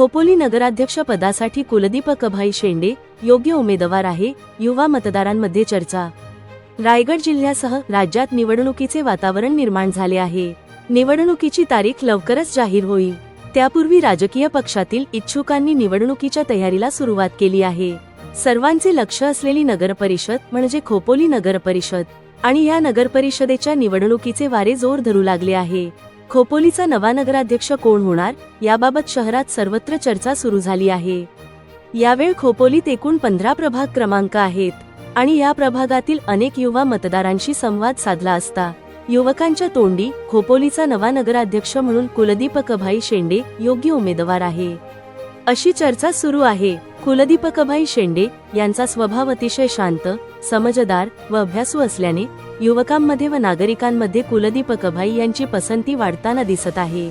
खोपोली नगराध्यक्ष पदासाठी कुलदीप कभाई शेंडे योग्य उमेदवार आहे. युवा मतदारांमध्ये चर्चा. रायगड जिल्ह्यासह राज्यात निवडणुकीचे वातावरण निर्माण झाले आहे. निवडणुकीची तारीख लवकरच जाहीर होईल. त्यापूर्वी राजकीय पक्षातील इच्छुकांनी निवडणुकीच्या तयारीला सुरुवात केली आहे. सर्वांचे लक्ष असलेली नगरपरिषद म्हणजे खोपोली नगरपरिषद आणि या नगरपरिषदेच्या निवडणुकीचे वारे जोर धरू लागले आहे. खोपोलीचा नवा नगराध्यक्ष कोण होणार याबाबत शहरात सर्वत्र चर्चा सुरू झाली आहे. यावेळ खोपोलीत एकूण पंधरा प्रभाग क्रमांक आहेत आणि या प्रभागातील अनेक युवा मतदारांशी संवाद साधला असता. युवकांच्या तोंडी खोपोलीचा नवा नगराध्यक्ष म्हणून कुलदीपकभाई शेंडे योग्य उमेदवार आहे. अशी चर्चा सुरू आहे. कुलदीपकभाई शेंडे यांचा स्वभाव अतिशय शांत समजदार व अभ्यासू असल्याने युवकांमध्ये व नागरिकांमध्ये कुलदीपकभाई यांची पसंती वाढताना दिसत आहे.